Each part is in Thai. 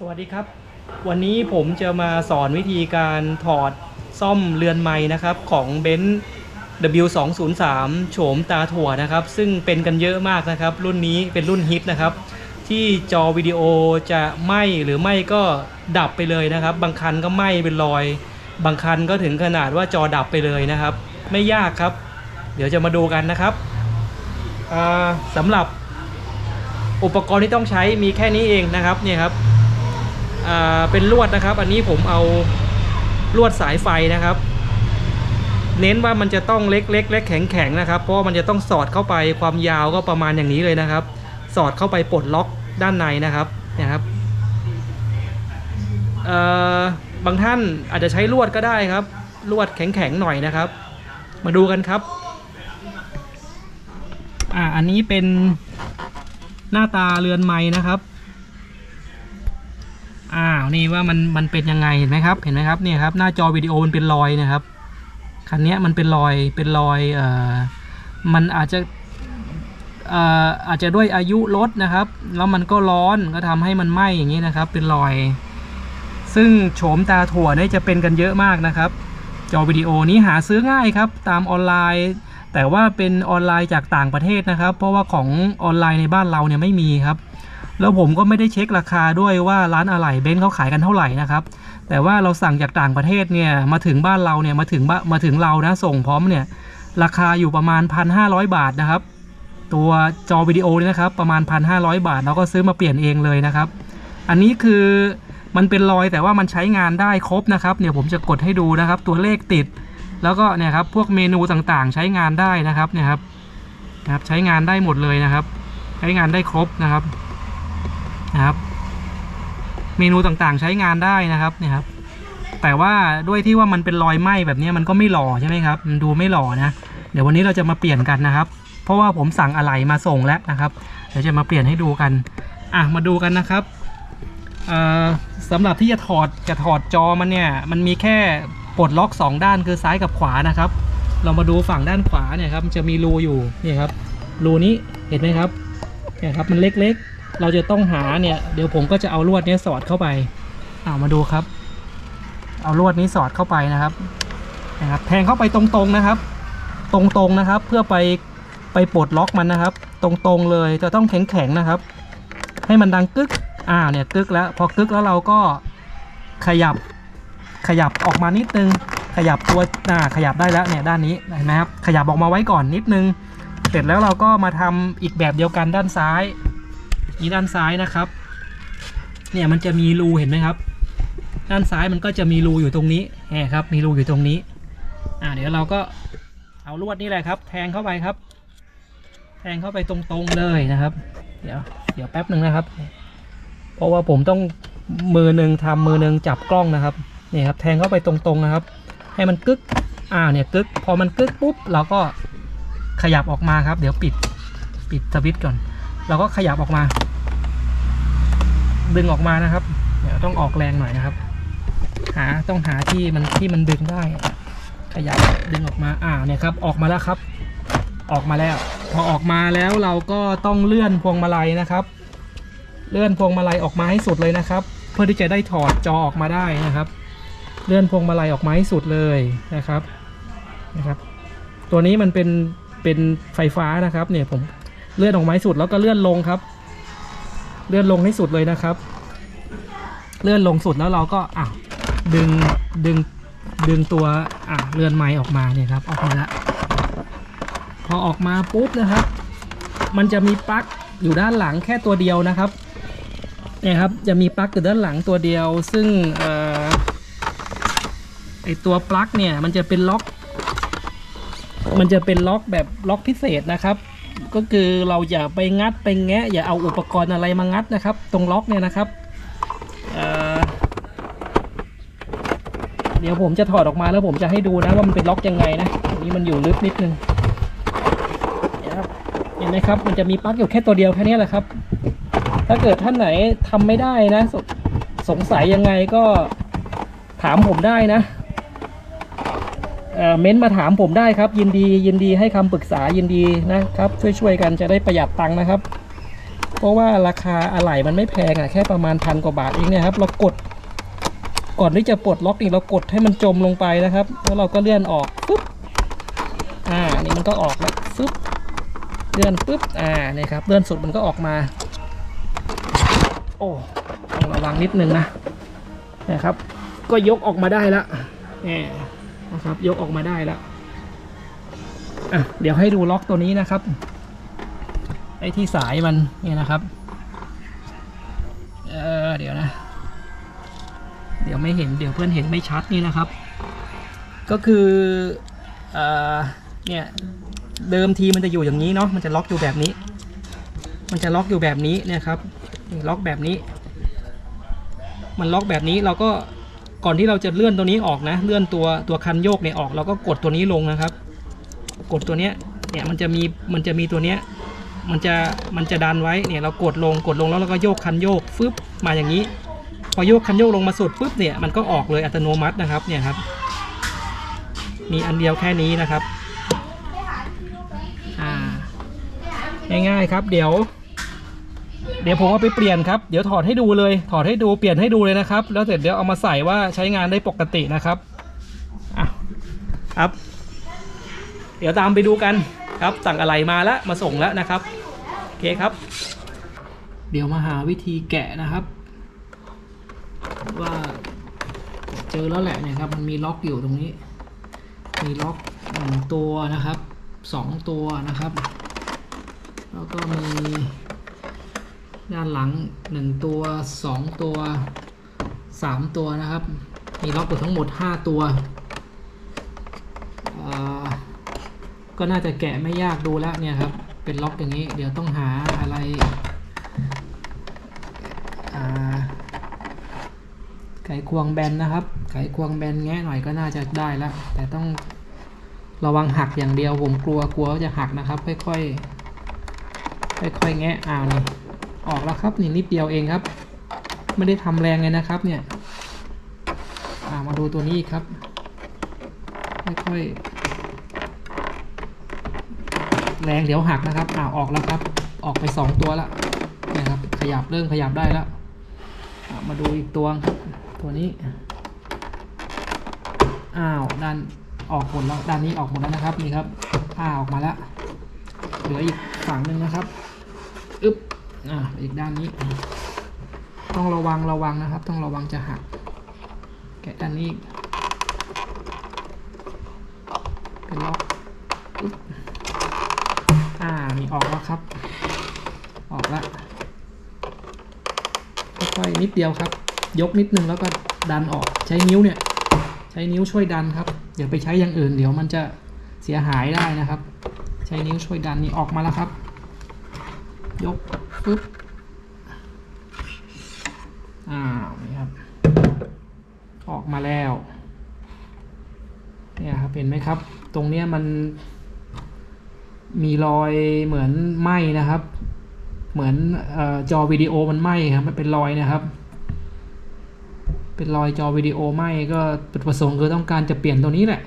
สวัสดีครับ วันนี้ผมจะมาสอนวิธีการถอดซ่อมเรือนไม้นะครับของเบนซ์ W203 โฉมตาถั่วนะครับ ซึ่งเป็นกันเยอะมากนะครับ รุ่นนี้เป็นรุ่นฮิตนะครับ ที่จอวิดีโอจะไหม้หรือไม่ก็ดับไปเลยนะครับ บางคันก็ไหม้เป็นรอย บางคันก็ถึงขนาดว่าจอดับไปเลยนะครับ ไม่ยากครับ เดี๋ยวจะมาดูกันนะครับสำหรับอุปกรณ์ที่ต้องใช้มีแค่นี้เองนะครับเนี่ยครับ เป็นลวดนะครับ อันนี้ผมเอาลวดสายไฟนะครับ เน้นว่ามันจะต้องเล็กๆและแข็งๆนะครับ เพราะมันจะต้องสอดเข้าไปความยาวก็ประมาณอย่างนี้เลยนะครับ สอดเข้าไปปลดล็อกด้านในนะครับเนี่ยครับบางท่านอาจจะใช้ลวดก็ได้ครับ ลวดแข็งๆหน่อยนะครับ มาดูกันครับอ่าอันนี้เป็นหน้าตาเรือนไม้นะครับ อ้าวนี่ว่ามันมันเป็นยังไงเห็นไหมครับเห็นไหมครับเนี่ยครับหน้าจอวิดีโอมันเป็นรอยนะครับคันนี้มันเป็นรอยเป็นรอยเอ่อมันอาจจะเอ่ออาจจะด้วยอายุรถนะครับ แล้วมันก็ร้อนก็ทำให้มันไหม้อย่างนี้นะครับ เป็นรอย ซึ่งโฉมตาถั่วเนี่ยจะเป็นกันเยอะมากนะครับ จอวิดีโอนี้หาซื้อง่ายครับ ตามออนไลน์ แต่ว่าเป็นออนไลน์จากต่างประเทศนะครับ เพราะว่าของออนไลน์ในบ้านเราเนี่ยไม่มีครับ แล้วผมก็ไม่ได้เช็คราคาด้วยว่าร้านอะไหล่เบนซ์เขาขายกันเท่าไหร่นะครับ แต่ว่าเราสั่งจากต่างประเทศเนี่ยมาถึงบ้านเราเนี่ยมาถึงบ้ามาถึงเรานะส่งพร้อมเนี่ยราคาอยู่ประมาณ 1,500 บาทนะครับ ตัวจอวิดีโอนี่นะครับประมาณ 1,500 บาท เราก็ซื้อมาเปลี่ยนเองเลยนะครับ อันนี้คือมันเป็นรอยแต่ว่ามันใช้งานได้ครบนะครับเนี่ยผมจะกดให้ดูนะครับ ตัวเลขติด แล้วก็เนี่ยครับพวกเมนูต่างๆ ใช้งานได้นะครับเนี่ยครับนะครับใช้งานได้หมดเลยนะครับ ใช้งานได้ครบนะครับ นะครับ เมนูต่างๆใช้งานได้นะครับเนี่ยครับแต่ว่าด้วยที่ว่ามันเป็นรอยไหม้แบบนี้มันก็ไม่หล่อใช่ไหมครับมันดูไม่หล่อนะ เดี๋ยววันนี้เราจะมาเปลี่ยนกันนะครับ เพราะว่าผมสั่งอะไหล่มาส่งแล้วนะครับ เดี๋ยวจะมาเปลี่ยนให้ดูกันอะมาดูกันนะครับสำหรับที่จะถอดจะถอดจอมันเนี่ยมันมีแค่ปลดล็อก 2 ด้านคือซ้ายกับขวานะครับ เรามาดูฝั่งด้านขวาเนี่ยครับจะมีรูอยู่นี่ครับรูนี้เห็นไหมครับเนี่ยครับมันเล็กๆ เราจะต้องหาเนี่ยเดี๋ยวผมก็จะเอาลวดนี้สอดเข้าไปเอามาดูครับ เอาลวดนี้สอดเข้าไปนะครับนะครับ แทงเข้าไปตรงๆนะครับ ตรงๆนะครับ เพื่อไปไปปลดล็อกมันนะครับ ตรงๆเลยจะต้องแข็งๆนะครับ ให้มันดังกึกอ่าเนี่ยกึกแล้วพอกึกแล้วเราก็ขยับขยับออกมานิดนึง ขยับตัวอ่าขยับได้แล้วเนี่ยด้านนี้เห็นไหมครับขยับออกมาไว้ก่อนนิดนึง เสร็จแล้วเราก็มาทำอีกแบบเดียวกันด้านซ้าย นี่ด้านซ้ายนะครับ เนี่ยมันจะมีรูเห็นไหมครับ ด้านซ้ายมันก็จะมีรูอยู่ตรงนี้แหมครับ มีรูอยู่ตรงนี้ อ่าเดี๋ยวเราก็เอาลวดนี่แหละครับ แทงเข้าไปครับ แทงเข้าไปตรงๆเลยนะครับ เดี๋ยวเดี๋ยวแป๊บหนึ่งนะครับ เพราะว่าผมต้องมือหนึ่งทำมือหนึ่งจับกล้องนะครับนี่ครับ แทงเข้าไปตรงๆนะครับ ให้มันกึกอ่าเนี่ยกึกพอมันกึกปุ๊บเราก็ขยับออกมาครับ เดี๋ยวปิดปิดสวิตช์ก่อน เราก็ขยับออกมา ดึงออกมานะครับเดี๋ยวต้องออกแรงหน่อยนะครับ หาต้องหาที่มันที่มันดึงได้ ขยับดึงออกมาอ่าเนี่ยครับ ออกมาแล้วครับ ออกมาแล้ว พอออกมาแล้วเราก็ต้องเลื่อนพวงมาลัยนะครับ เลื่อนพวงมาลัยออกมาให้สุดเลยนะครับ เพื่อที่จะได้ถอดจอออกมาได้นะครับ เลื่อนพวงมาลัยออกมาให้สุดเลยนะครับนะครับ ตัวนี้มันเป็นเป็นไฟฟ้านะครับ เนี่ยผม เลื่อนออกมาให้สุดแล้วก็เลื่อนลงครับ เลื่อนลงให้สุดเลยนะครับ เลื่อนลงสุดแล้วเราก็อะดึงดึงดึงตัวอะเลื่อนไม้ออกมาเนี่ยครับออกมาล้วพอออกมาปุ๊บนะครับ มันจะมีปลั๊กอยู่ด้านหลังแค่ตัวเดียวนะครับเนี่ยครับจะมีปลั๊กอยู่ด้านหลังตัวเดียว ซึ่งเอ่อไอตัวปลั๊กเนี่ยมันจะเป็นล็อก มันจะเป็นล็อกแบบล็อกพิเศษนะครับ ก็คือเราอย่าไปงัดไปแงะ อย่าเอาอุปกรณ์อะไรมางัดนะครับ ตรงล็อกเนี่ยนะครับเเดี๋ยวผมจะถอดออกมาแล้วผมจะให้ดูนะว่ามันเป็นล็อกยังไงนะอันนี้มันอยู่ลึกนิดนึงเนี่ยครับเห็นไหมครับ มันจะมีปลั๊กอยู่แค่ตัวเดียวแค่นี้แหละครับ ถ้าเกิดท่านไหนทำไม่ได้นะสสงสัยยังไงก็ถามผมได้นะ เอ่อเม้นต์มาถามผมได้ครับ ยินดียินดีให้คำปรึกษายินดีนะครับ ช่วยๆกันจะได้ประหยัดตังค์นะครับกราะว่าราคาอะไหล่มันไม่แพงอะแค่ประมาณพันกว่าบาทเองเนี่ยครับเรากดก่อนที่จะปลดล็อกนี่เรากดให้มันจมลงไปนะครับ แล้วเราก็เลื่อนออกปุ๊บอ่านี่มันก็ออกแล้วปุ๊บเลื่อนปุ๊บอ่านี่ครับเลื่อนสุดมันก็ออกมา โอ้ต้องระวังนิดนึงนะนะครับ ก็ยกออกมาได้แล้วนี่ นะครับ ยกออกมาได้แล้วอะเดี๋ยวให้ดูล็อกตัวนี้นะครับไอ้ที่สายมันเนี่ยนะครับ เออเดี๋ยวนะ เดี๋ยวไม่เห็นเดี๋ยวเพื่อนเห็นไม่ชัดนี่นะครับ ก็คือเออเนี่ยเดิมทีมันจะอยู่อย่างนี้เนาะมันจะล็อกอยู่แบบนี้ มันจะล็อกอยู่แบบนี้เนี่ยครับล็อกแบบนี้ มันล็อกแบบนี้เราก็ ก่อนที่เราจะเลื่อนตัวนี้ออกนะ เลื่อนตัวตัวคันโยกเนี่ยออกเราก็กดตัวนี้ลงนะครับ กดตัวเนี้ยเนี่ยมันจะมีมันจะมีตัวเนี้ยมันจะมันจะดันไว้เนี่ยเรากดลงกดลงแล้วเราก็โยกคันโยกฟึบมาอย่างนี้ พอโยกคันโยกลงมาสุดปุ๊บเนี่ยมันก็ออกเลยอัตโนมัตินะครับเนี่ยครับ มีอันเดียวแค่นี้นะครับง่ายๆครับเดี๋ยว เดี๋ยวผมเอาไปเปลี่ยนครับ เดี๋ยวถอดให้ดูเลย ถอดให้ดู เปลี่ยนให้ดูเลยนะครับ แล้วเสร็จเดี๋ยวเอามาใส่ว่าใช้งานได้ปกตินะครับอะครับ เดี๋ยวตามไปดูกันครับ สั่งอะไรมาแล้วมาส่งแล้วนะครับ โอเคครับ เดี๋ยวมาหาวิธีแกะนะครับ ว่าเจอแล้วแหละเนี่ยครับ มันมีล็อกอยู่ตรงนี้ มีล็อกหนึ่งตัวนะครับสองตัวนะครับ แล้วก็มี ด้านหลังหนึ่งตัวสองตัวสามตัวนะครับ มีล็อกอยู่ทั้งหมดห้าตัว ก็น่าจะแกะไม่ยากดูแล้วเนี่ยครับ เป็นล็อกอย่างนี้ เดี๋ยวต้องหาอะไรไขควงแบนนะครับ ไขควงแบนแงะหน่อยก็น่าจะได้แล้ว แต่ต้องระวังหักอย่างเดียวผมกลัวกลัวจะหักนะครับ ค่อยๆค่อยๆแงะอ้านี่ ออกแล้วครับนี่นิดเดียวเองครับ ไม่ได้ทำแรงเลยนะครับเนี่ยามาดูตัวนี้ครับค่อยๆแรงเดี๋ยวหักนะครับอ่าออกแล้วครับ ออกไปสองตัวแล้วนะครับขยับเริ่มขยับได้แล้วมาดูอีกตัวครับตัวนี้อ้าวด้านออกหมดแล้วด้านนี้ออกหมดแล้วนะครับนี่ครับอ้าออกมาแล้วเหลืออีกฝั่งหนึ่งนะครับอึ๊บ อ่าอีกด้านนี้ ต้องระวังระวังนะครับ ต้องระวังจะหัก แกะด้านนี้เป็นล็อกอ่ามีออกแล้วครับ ออกล้วค่อยๆนิดเดียวครับ ยกนิดนึงแล้วก็ดันออกใช้นิ้วเนี่ย ใช้นิ้วช่วยดันครับอย่าไปใช้อย่างอื่น เดี๋ยวมันจะเสียหายได้นะครับ ใช้นิ้วช่วยดันนี่ออกมาแล้วครับ ยก ปึ๊บอ้าวนี่ครับ ออกมาแล้ว เนี่ยครับเห็นไหมครับ ตรงเนี้ยมันมีรอยเหมือนไหมนะครับ เหมือนอจอวิดีโอมันไหมครับมันเป็นรอยนะครับ เป็นรอยจอวิดีโอไหมก็จุดประสงค์คือต้องการจะเปลี่ยนตัวนี้แหละ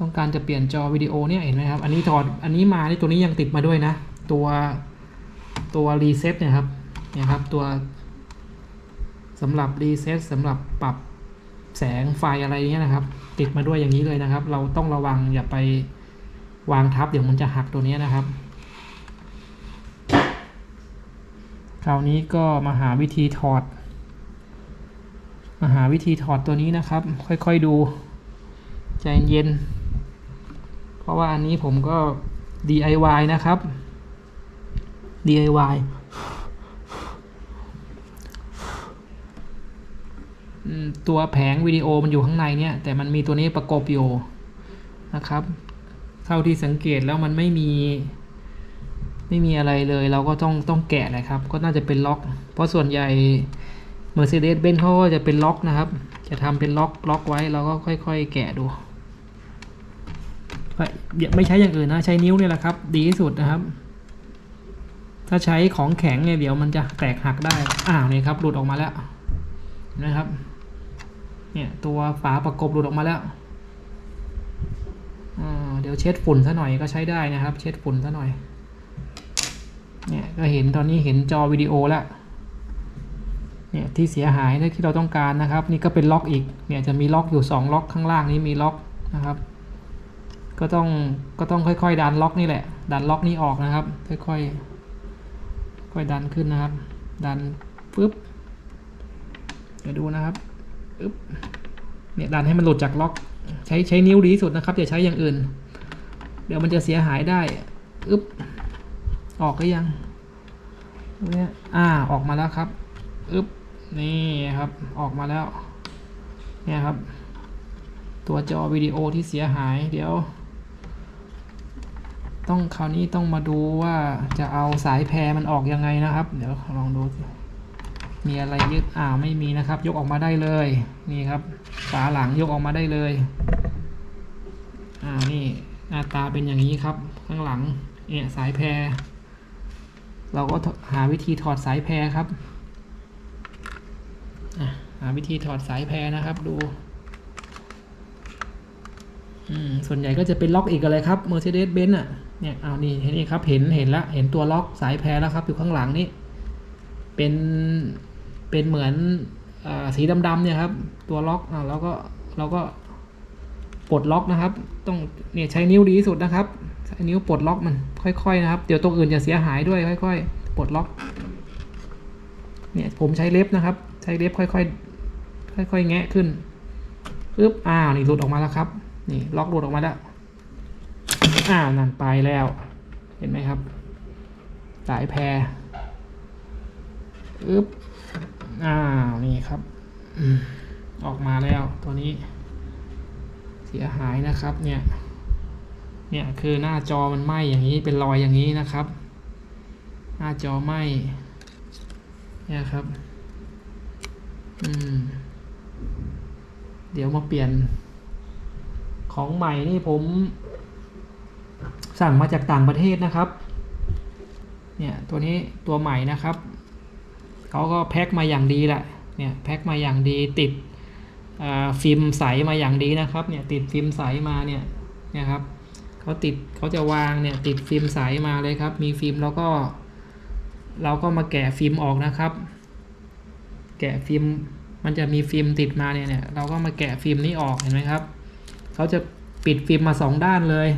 ต้องการจะเปลี่ยนจอวิดีโอเนี่ยเห็นไหมครับ อันนี้ถอด อันนี้มาที่ตัวนี้ยังติดมาด้วยนะ ตัว ตัวรีเซ็ตเนี่ยครับเนี่ยครับตัวสำหรับรีเซ็ตสำหรับปรับแสงไฟอะไรเงี้ยนะครับ ติดมาด้วยอย่างนี้เลยนะครับ เราต้องระวังอย่าไปวางทับเดี๋ยวมันจะหักตัวนี้นะครับ คราวนี้ก็มาหาวิธีถอด มาหาวิธีถอดตัวนี้นะครับ ค่อยๆดู ใจเย็น เพราะว่าอันนี้ผมก็ DIY นะครับ DIY ตัวแผงวิดีโอมันอยู่ข้างในเนี่ย แต่มันมีตัวนี้ประกบอยู่นะครับ เท่าที่สังเกตแล้วมันไม่มี ไม่มีอะไรเลย เราก็ต้องต้องแกะแหละครับ ก็น่าจะเป็นล็อก เพราะส่วนใหญ่ Mercedes-Benz เขาจะเป็นล็อกนะครับ จะทำเป็นล็อกล็อกไว้เราก็ค่อยๆ แกะดูไม่ใช้อย่างอื่นนะ ใช้นิ้วเนี่ยแหละครับ ดีที่สุดนะครับ ถ้าใช้ของแข็งเนี่ยเดี๋ยวมันจะแตกหักได้ อ้าวนี่ครับหลุดออกมาแล้วนะครับ เนี่ยตัวฝาประกบหลุดออกมาแล้วเดี๋ยวเช็ดฝุ่นซะหน่อยก็ใช้ได้นะครับ เช็ดฝุ่นซะหน่อย เนี่ยก็เห็นตอนนี้เห็นจอวิดีโอแล้ว เนี่ยที่เสียหายที่เราต้องการนะครับ นี่ก็เป็นล็อกอีก เนี่ยจะมีล็อกอยู่สองล็อกข้างล่างนี้มีล็อกนะครับ ก็ต้องก็ต้องค่อยๆ ดันล็อกนี่แหละ ดันล็อกนี้ออกนะครับ ค่อยๆ ค่อยดันขึ้นนะครับ ดันปึ๊บเดี๋ยวดูนะครับปึ๊บเนี่ยดันให้มันหลุดจากล็อก ใช้ใช้นิ้วดีสุดนะครับอย่าใช้อย่างอื่น เดี๋ยวมันจะเสียหายได้อึ๊บออกก็ยังเนี่ยอ่าออกมาแล้วครับอึ๊บนี่ครับออกมาแล้วเนี่ยครับ ตัวจอวิดีโอที่เสียหายเดี๋ยว ต้องคราวนี้ต้องมาดูว่าจะเอาสายแพรมันออกยังไงนะครับ เดี๋ยวลองดู มีอะไรยึดอ่าไม่มีนะครับ ยกออกมาได้เลย นี่ครับ ฝาหลังยกออกมาได้เลย อ่านี่หน้าตาเป็นอย่างนี้ครับ ข้างหลังเนี่ยสายแพร เราก็หาวิธีถอดสายแพรครับหาวิธีถอดสายแพรนะครับดูส่วนใหญ่ก็จะเป็นล็อกอีกอะไรครับ Mercedes-Benz อะ เนี่ยเอานี่เห็นนี่ครับเห็นเห็นละเห็นตัวล็อกสายแพรแล้วครับ อยู่ข้างหลังนี่เป็นเป็นเหมือนอสีดำๆเนี่ยครับ ตัวล็อกอ่าแล้วก็เราก็ปลดล็อกนะครับ ต้องเนี่ยใช้นิ้วดีที่สุดนะครับใช้นิ้วปลดล็อกมันค่อยๆนะครับ เดี๋ยวตรงอื่นจะเสียหายด้วยค่อย ๆ ปลดล็อก เนี่ยผมใช้เล็บนะครับ ใช้เล็บค่อยๆค่อยๆแงะขึ้นปึ๊บอ้าวนี่หลุดออกมาแล้วครับ นี่ล็อกหลุดออกมาแล้ว อ้าวนั่นไปแล้ว เห็นไหมครับ สายแพรอึ๊บอ้าวนี่ครับอออกมาแล้วตัวนี้ เสียหายนะครับเนี่ยเนี่ยคือหน้าจอมันไหม้อย่างนี้เป็นรอยอย่างนี้นะครับ หน้าจอไหม้เนี่ยครับอืมเดี๋ยวมาเปลี่ยนของใหม่นี่ผม สั่งมาจากต่างประเทศนะครับ เนี่ยตัวนี้ตัวใหม่นะครับเขาก็แพ็คมาอย่างดีแหละ เนี่ยแพ็คมาอย่างดีติดฟิล์มใสมาอย่างดีนะครับ เนี่ยติดฟิล์มใสมาเนี่ยนี่ยครับเขาติดเขาจะวางเนี่ยติดฟิล์มใสมาเลยครับ มีฟิล์มแล้วก็ เราก็มาแกะฟิล์มออกนะครับ แกะฟิล์มมันจะมีฟิล์มติดมาเนี่ยเนี่ยเราก็มาแกะฟิล์มนี้ออกเห็นไหมครับเขาจะปิดฟิล์มมาสองด้านเลย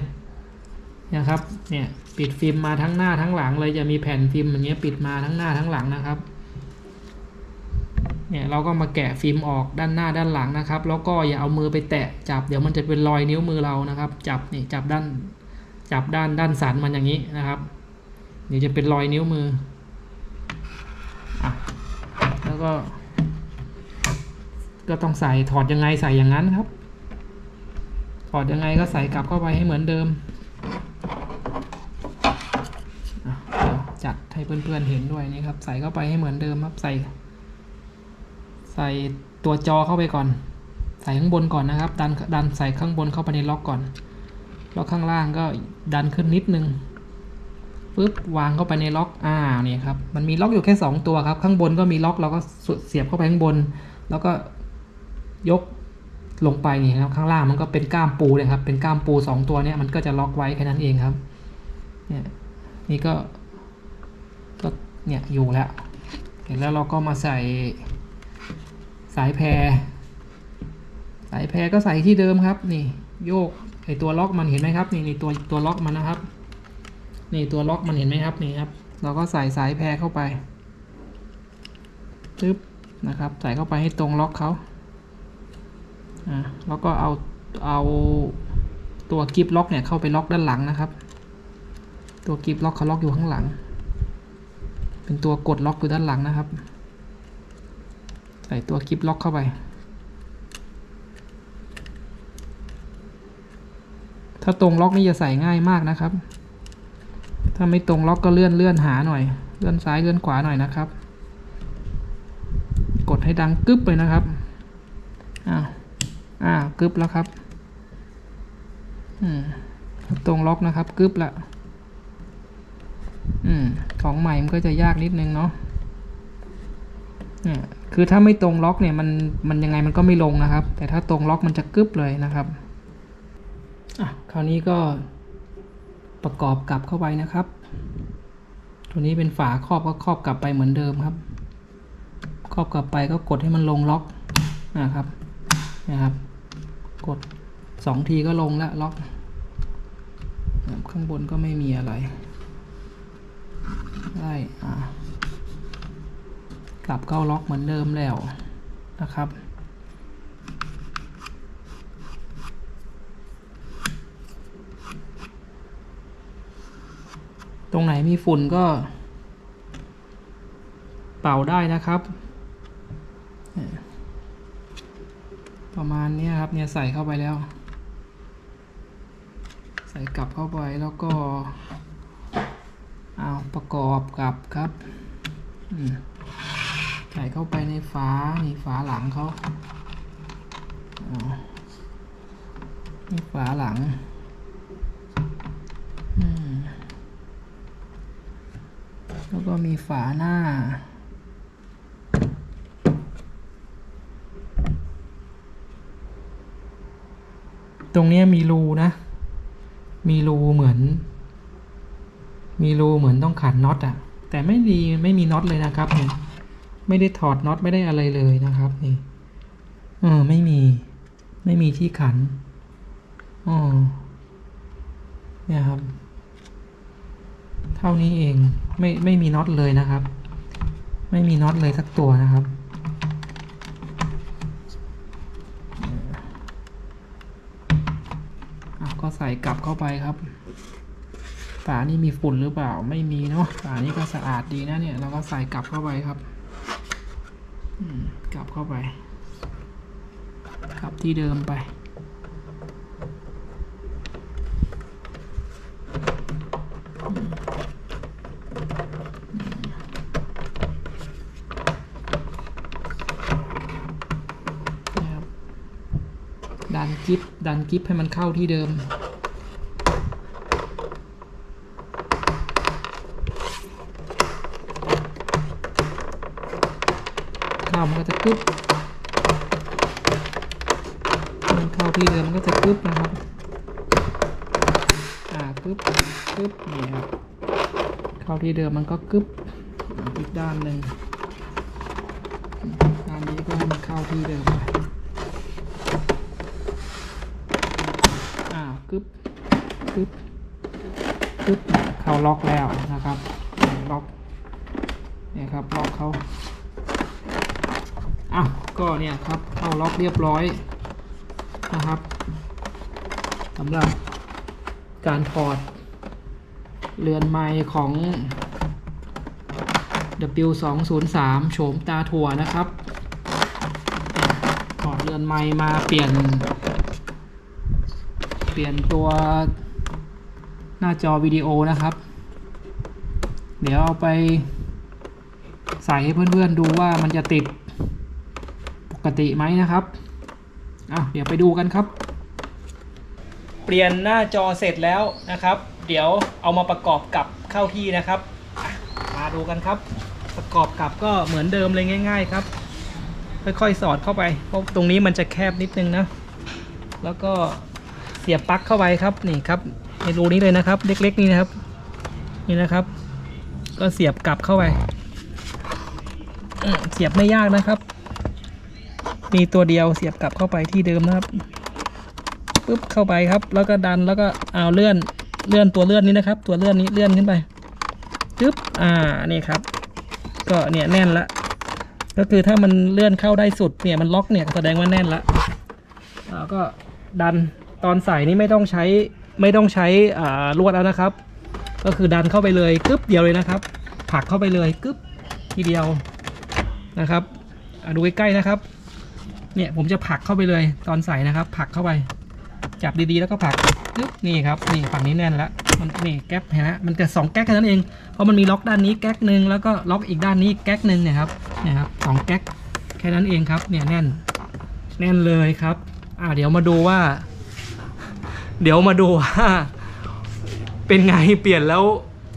นะครับเนี่ยปิดฟิล์มมาทั้งหน้าทั้งหลังเลยจะมีแผ่นฟิล์มอย่างเงี้ยปิดมาทั้งหน้าทั้งหลังนะครับเนี่ยเราก็มาแกะฟิล์มออกด้านหน้าด้านหลังนะครับ แล้วก็อย่าเอามือไปแตะจับเดี๋ยวมันจะเป็นรอยนิ้วมือเรานะครับ จับนี่จับด้านจับด้านด้านสันมันอย่างนี้นะครับเดี๋ยวจะเป็นรอยนิ้วมืออะแล้วก็ ก็ต้องใส่ถอดยังไงใส่อย่างนั้นครับ ถอดยังไงก็ใส่กลับเข้าไปให้เหมือนเดิมอะเดี๋ยวจัด ให้เพื่อนๆเห็นด้วยนี่ครับ ใส่เข้าไปให้เหมือนเดิมครับใส่ ใส่ตัวจอเข้าไปก่อน ใส่ข้างบนก่อนนะครับ ดันดันใส่ข้างบนเข้าไปในล็อกก่อนแล้วข้างล่างก็ดันขึ้นนิดนึงปึ๊บวางเข้าไปในล็อกอ่านี่ครับมันมีล็อกอยู่แค่สองตัวครับ ข้างบนก็มีล็อกเราก็เสียบเข้าไปข้างบน แล้วก็ยกลงไปนี่ครับข้างล่างมันก็เป็นก้ามปูเลยครับเป็นก้ามปูสองตัวเนี้ยมันก็จะล็อกไว้แค่นั้นเองครับเนี่ยนี่ก็ เนี่ยอยู่แล้วเสร็จแล้วเราก็มาใส่สายแพร สายแพรก็ใส่ที่เดิมครับ นี่โยกไอตัวล็อกมันเห็นไหมครับ นี่นี่ตัวตัวล็อกมันนะครับ นี่ตัวล็อกมันเห็นไหมครับนี่ครับเราก็ใส่สายแพรเข้าไปปึ๊บนะครับ ใส่เข้าไปให้ตรงล็อกเขาอ่าแล้วก็เอาเอาตัวกิฟล็อกเนี่ยเข้าไปล็อกด้านหลังนะครับ ตัวกิฟล็อกเขาล็อกอยู่ข้างหลัง เป็นตัวกดล็อกอยู่ด้านหลังนะครับ ใส่ตัวกิฟล็อกเข้าไป ถ้าตรงล็อกนี่จะใส่ง่ายมากนะครับ ถ้าไม่ตรงล็อกก็เลื่อนเลื่อนหาหน่อย เลื่อนซ้ายเลื่อนขวาหน่อยนะครับ กดให้ดังกึ๊บเลยนะครับ อ้าวอ่ากึ๊บแล้วครับ อืม ตรงล็อกนะครับกึ๊บละ อืมของใหม่มันก็จะยากนิดนึงเนาะเนี่ยคือถ้าไม่ตรงล็อกเนี่ยมันมันยังไงมันก็ไม่ลงนะครับ แต่ถ้าตรงล็อกมันจะกึบเลยนะครับอะคราวนี้ก็ประกอบกลับเข้าไปนะครับ ตัวนี้เป็นฝาครอบก็ครอบกลับไปเหมือนเดิมครับ ครอบกลับไปก็กดให้มันลงล็อกนะครับนะครับ กดสองทีก็ลงแล้วล็อกข้างบนก็ไม่มีอะไร ได้อ่ากลับเข้าล็อกเหมือนเดิมแล้วนะครับ ตรงไหนมีฝุ่นก็ เป่าได้นะครับ ประมาณนี้ครับเนี่ยใส่เข้าไปแล้ว ใส่กลับเข้าไปแล้วก็ เอาประกอบกับครับใส่เข้าไปในฝานี่ฝาหลังเขานี่ฝาหลังแล้วก็มีฝาหน้าตรงนี้มีรูนะ มีรูเหมือน มีรูเหมือนต้องขันน็อตอะแต่ไม่ดีไม่มีน็อตเลยนะครับเนี่ยไม่ได้ถอดน็อตไม่ได้อะไรเลยนะครับนี่เออไม่มี ไม่มีที่ขันอ๋อเนี่ยครับ เท่านี้เองไม่ไม่มีน็อตเลยนะครับ ไม่มีน็อตเลยสักตัวนะครับอะก็ใส่กลับเข้าไปครับ ฝานี่มีฝุ่นหรือเปล่าไม่มีเนาะฝานี่ก็สะอาดดีนะเนี่ยเราก็ใส่กลับเข้าไปครับกลับเข้าไปกลับที่เดิมไปดันกิฟดันกิฟให้มันเข้าที่เดิม กึ๊บมันเข้าที่เดิมมันก็จะกึ๊บนะครับ อ่ากึ๊บกึ๊บนี่ครับเข้าที่เดิมมันก็กึ๊บอีกด้านหนึ่งด้านนี้ก็ให้มันเข้าที่เดิมไปอ้ากึบกึบกึบเข้าล็อกแล้วนะครับล็อกเนี่ยครับล็อกเขา อ้าวก็เนี่ยครับเข้าล็อกเรียบร้อยนะครับสำหรับการถอดเรือนไม้ของ W203 โฉมตาถั่วนะครับถอดเรือนไม้มาเปลี่ยน เปลี่ยนตัวหน้าจอวิดีโอนะครับ เดี๋ยวเอาไปใส่ให้เพื่อนๆดูว่ามันจะติด กติไหมนะครับอะเดี๋ยวไปดูกันครับ เปลี่ยนหน้าจอเสร็จแล้วนะครับ เดี๋ยวเอามาประกอบกับเข้าที่นะครับมาดูกันครับ ประกอบกับก็เหมือนเดิมเลยง่าย ๆ ครับ ค่อยๆสอดเข้าไปเพราะตรงนี้มันจะแคบนิดนึงนะแล้วก็เสียบปลั๊กเข้าไปครับนี่ครับในรูนี้เลยนะครับ เล็ก ๆ นี่นะครับ นี่นะครับ ก็เสียบกลับเข้าไปเสียบไม่ยากนะครับ มีตัวเดียวเสียบกลับเข้าไปที่เดิมนะครับปึ๊บเข้าไปครับ แล้วก็ดันแล้วก็เอาเลื่อนเลื่อนตัวเลื่อนนี้นะครับ ตัวเลื่อนนี้เลื่อนขึ้นไปปึ๊บอ่านี่ครับ ก็เนี่ยแน่นละ ก็คือถ้ามันเลื่อนเข้าได้สุดเนี่ยมันล็อกเนี่ยแสดงว่าแน่นละแล้วก็ดันตอนใส่นี่ไม่ต้องใช้ไม่ต้องใช้อ่าลวดแล้วนะครับ ก็คือดันเข้าไปเลยกึ๊บเดียวเลยนะครับผลักเข้าไปเลยกึ๊บทีเดียวนะครับดูใกล้ๆนะครับ เนี่ยผมจะผักเข้าไปเลยตอนใส่นะครับ ผักเข้าไป จับดีๆแล้วก็ผักกึ๊บนี่ครับนี่ฝั่งนี้แน่นแล้วมันนี่แก๊ปเห็นไหมมันจะสองแก๊กแค่นั้นเองเพราะมันมีล็อกด้านนี้แก๊กหนึ่งแล้วก็ล็อกอีกด้านนี้แก๊กหนึ่งเนี่ยครับเนี่ยครับสองแก๊กแค่นั้นเองครับ เนี่ยแน่น แน่นเลยครับ อ่าเดี๋ยวมาดูว่า เดี๋ยวมาดูว่าเป็นไงเปลี่ยนแล้ว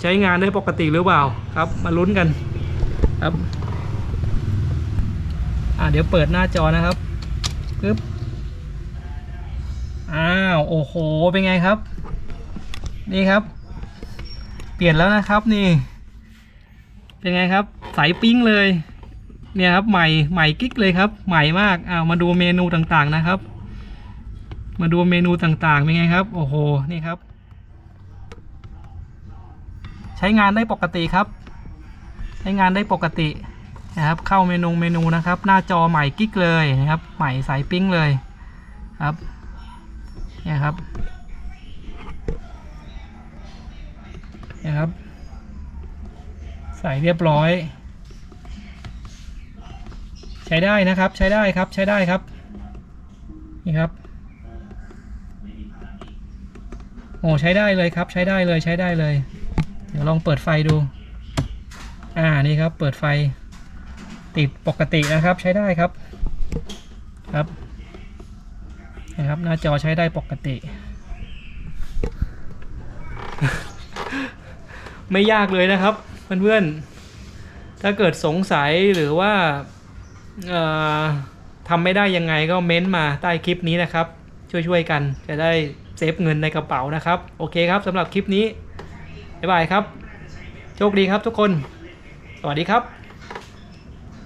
ใช้งานได้ปกติหรือเปล่าครับ มาลุ้นกันครับ อ่าเดี๋ยวเปิดหน้าจอนะครับ ปึ๊บอ้าว โอ้โห เป็นไงครับ นี่ครับ เปลี่ยนแล้วนะครับนี่ เป็นไงครับใสปิ้งเลย เนี่ยครับใหม่ใหม่กิ๊กเลยครับ ใหม่มากอ้าวมาดูเมนูต่างๆนะครับ มาดูเมนูต่างๆ เป็นไงครับ โอ้โห นี่ครับ ใช้งานได้ปกติครับ ใช้งานได้ปกติ นะครับเข้าเมนูเมนูนะครับ หน้าจอใหม่กิ๊กเลยนะครับ ใหม่ใสปิ้งเลยครับเนี่ยครับเนี่ยครับ ใส่เรียบร้อย ใช้ได้นะครับใช้ได้ครับใช้ได้ครับนี่ครับโอ้ใช้ได้เลยครับใช้ได้เลยใช้ได้เลย เดี๋ยวลองเปิดไฟดู อ่านี่ครับเปิดไฟ ติดปกตินะครับใช้ได้ครับครับนะครับหน้าจอใช้ได้ปกติ ไม่ยากเลยนะครับเพื่อนๆถ้าเกิดสงสัยหรือว่าทำไม่ได้ยังไงก็เม้นต์มาใต้คลิปนี้นะครับ ช่วยๆกันจะได้เซฟเงินในกระเป๋านะครับ โอเคครับสำหรับคลิปนี้ บ๊ายบายครับ โชคดีครับทุกคน สวัสดีครับ